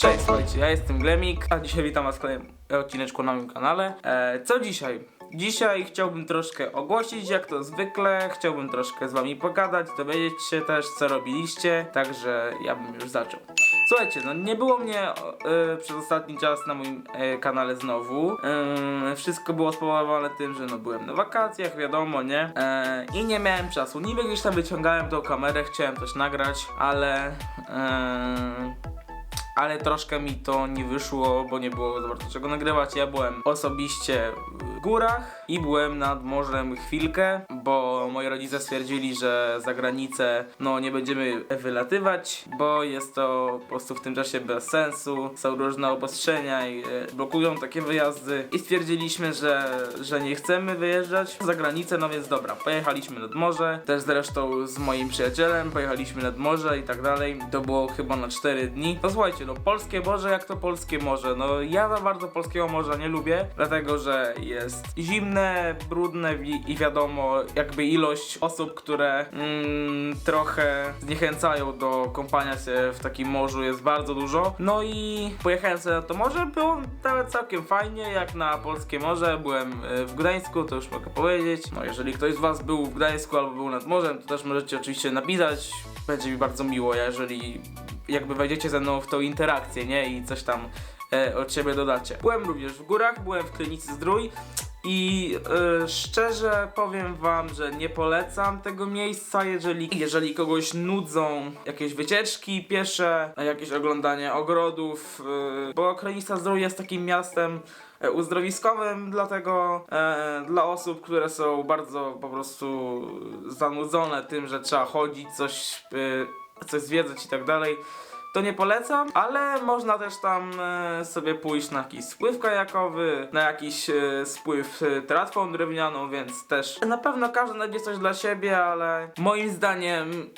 Cześć, słuchajcie, ja jestem Glemik, a dzisiaj witam was w kolejnym odcineczku na moim kanale. E, co dzisiaj? Dzisiaj chciałbym troszkę ogłosić, jak to zwykle, chciałbym troszkę z wami pogadać, dowiedzieć się też, co robiliście, także ja bym już zaczął. Słuchajcie, no nie było mnie e, przez ostatni czas na moim e, kanale znowu. E, wszystko było spowodowane tym, że no byłem na wakacjach, wiadomo, nie? I nie miałem czasu. Niby gdzieś tam wyciągałem tą kamerę, chciałem coś nagrać, ale... E, ale troszkę mi to nie wyszło, bo nie było za bardzo czego nagrywać. Ja byłem osobiście górach i byłem nad morzem chwilkę, bo moi rodzice stwierdzili, że za granicę no nie będziemy wylatywać, bo jest to po prostu w tym czasie bez sensu. Są różne obostrzenia i e, blokują takie wyjazdy i stwierdziliśmy, że, że nie chcemy wyjeżdżać za granicę, no więc dobra, pojechaliśmy nad morze, też zresztą z moim przyjacielem pojechaliśmy nad morze i tak dalej. To było chyba na 4 dni. No słuchajcie, no polskie morze jak to polskie morze, no ja za bardzo polskiego morza nie lubię, dlatego że jest zimne, brudne i wiadomo jakby ilość osób, które mm, trochę zniechęcają do kąpania się w takim morzu jest bardzo dużo. No i pojechałem sobie na to morze, było nawet całkiem fajnie, jak na polskie morze. Byłem e, w Gdańsku, to już mogę powiedzieć. No jeżeli ktoś z was był w Gdańsku albo był nad morzem, to też możecie oczywiście napisać. Będzie mi bardzo miło, jeżeli jakby wejdziecie ze mną w tą interakcję, nie? I coś tam e, od siebie dodacie. Byłem również w górach, byłem w Krynicy Zdrój i e, szczerze powiem wam, że nie polecam tego miejsca, jeżeli, jeżeli kogoś nudzą jakieś wycieczki piesze, jakieś oglądanie ogrodów, e, bo Krynica Zdrój jest takim miastem uzdrowiskowym, dlatego e, dla osób, które są bardzo po prostu zanudzone tym, że trzeba chodzić, coś, coś zwiedzać i tak dalej, to nie polecam, ale można też tam e, sobie pójść na jakiś spływ kajakowy, na jakiś e, spływ e, tratwą drewnianą, więc też na pewno każdy znajdzie coś dla siebie, ale moim zdaniem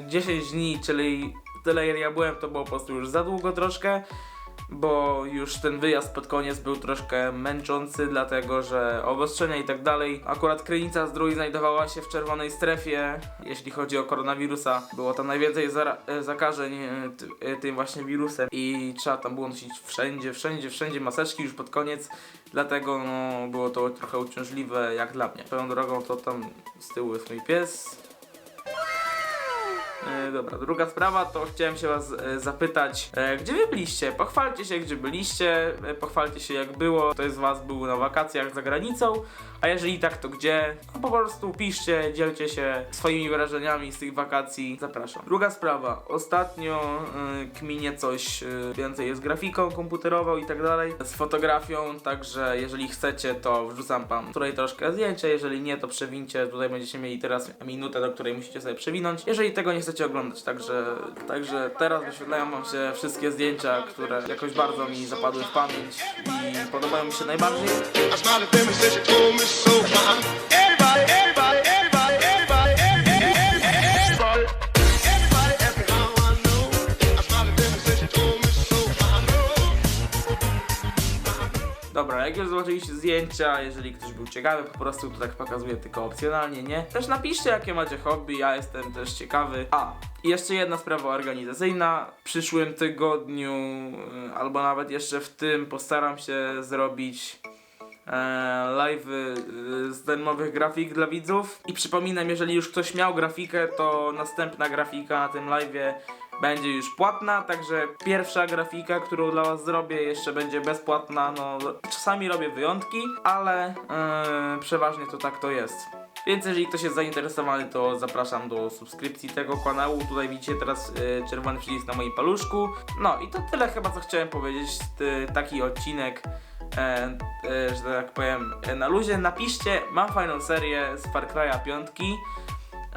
e, 10 dni, czyli tyle ile ja byłem, to było po prostu już za długo troszkę bo już ten wyjazd pod koniec był troszkę męczący, dlatego że obostrzenia i tak dalej. Akurat Krynica Zdrój znajdowała się w czerwonej strefie, jeśli chodzi o koronawirusa. Było tam najwięcej e, zakażeń e, e, tym właśnie wirusem i trzeba tam było nosić wszędzie, wszędzie, wszędzie maseczki już pod koniec, dlatego no, było to trochę uciążliwe jak dla mnie. Swoją drogą to tam z tyłu jest mój pies, E, dobra, druga sprawa to chciałem się was e, zapytać, e, gdzie wy byliście? Pochwalcie się, gdzie byliście, pochwalcie się jak było, ktoś z was był na wakacjach za granicą, a jeżeli tak, to gdzie? No po prostu piszcie, dzielcie się swoimi wrażeniami z tych wakacji, zapraszam. Druga sprawa, ostatnio kminie coś e, więcej z grafiką komputerową i tak dalej, z fotografią, także jeżeli chcecie, to wrzucam wam tutaj troszkę zdjęcia, jeżeli nie, to przewincie, tutaj będziecie mieli teraz minutę, do której musicie sobie przewinąć, jeżeli tego nie chcecie oglądać, także, także teraz wyświetlają wam się wszystkie zdjęcia, które jakoś bardzo mi zapadły w pamięć i podobają mi się najbardziej. Dobra, jak już zobaczyliście zdjęcia, jeżeli ktoś był ciekawy, po prostu to tak pokazuję tylko opcjonalnie, nie? Też napiszcie jakie macie hobby, ja jestem też ciekawy. A, i jeszcze jedna sprawa organizacyjna. W przyszłym tygodniu, y, albo nawet jeszcze w tym, postaram się zrobić e, live z darmowych grafik dla widzów. I przypominam, jeżeli już ktoś miał grafikę, to następna grafika na tym live'ie będzie już płatna, także pierwsza grafika, którą dla was zrobię, jeszcze będzie bezpłatna. No, czasami robię wyjątki, ale e, przeważnie to tak to jest. Więc jeżeli ktoś jest zainteresowany, to zapraszam do subskrypcji tego kanału. Tutaj widzicie teraz e, czerwony przycisk na moim paluszku. No i to tyle chyba, co chciałem powiedzieć. Ty, taki odcinek e, e, że tak powiem, e, na luzie. Napiszcie, mam fajną serię z Far Cry'a 5.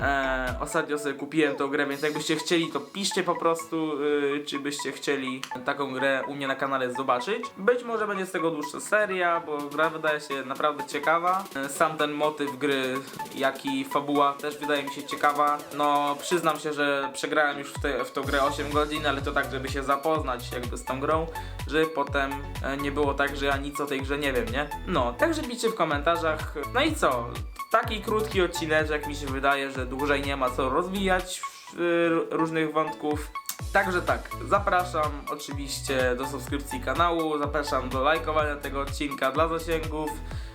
E, ostatnio sobie kupiłem tą grę, więc jakbyście chcieli, to piszcie po prostu, y, czy byście chcieli taką grę u mnie na kanale zobaczyć. Być może będzie z tego dłuższa seria, bo gra wydaje się naprawdę ciekawa. E, Sam ten motyw gry, jak i fabuła też wydaje mi się ciekawa. No, przyznam się, że przegrałem już w, te, w tą grę 8 godzin, ale to tak, żeby się zapoznać jakby z tą grą, żeby potem e, nie było tak, że ja nic o tej grze nie wiem, nie? No, także piszcie w komentarzach. No i co? Taki krótki odcineczek mi się wydaje, że dłużej nie ma co rozwijać y, różnych wątków. Także tak, zapraszam oczywiście do subskrypcji kanału, zapraszam do lajkowania tego odcinka dla zasięgów.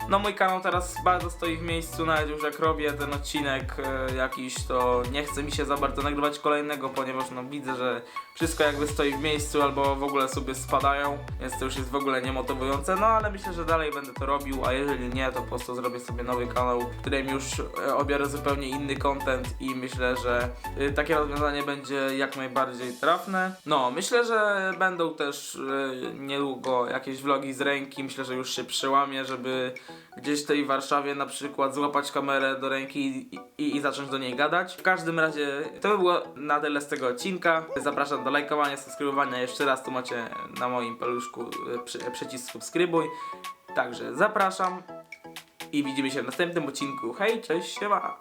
No mój kanał teraz bardzo stoi w miejscu, nawet już jak robię ten odcinek e, jakiś, to nie chce mi się za bardzo nagrywać kolejnego, ponieważ no widzę, że wszystko jakby stoi w miejscu albo w ogóle sobie spadają, więc to już jest w ogóle niemotywujące, no ale myślę, że dalej będę to robił, a jeżeli nie, to po prostu zrobię sobie nowy kanał, w którym już e, obiorę zupełnie inny content i myślę, że e, takie rozwiązanie będzie jak najbardziej trafne. No, myślę, że będą też niedługo jakieś vlogi z ręki, myślę, że już się przełamię, żeby gdzieś w tej Warszawie na przykład złapać kamerę do ręki i, i, i zacząć do niej gadać. W każdym razie to by było na tyle z tego odcinka. Zapraszam do lajkowania, subskrybowania. Jeszcze raz tu macie na moim paluszku e, przy, przycisk subskrybuj. Także zapraszam i widzimy się w następnym odcinku. Hej, cześć, siema!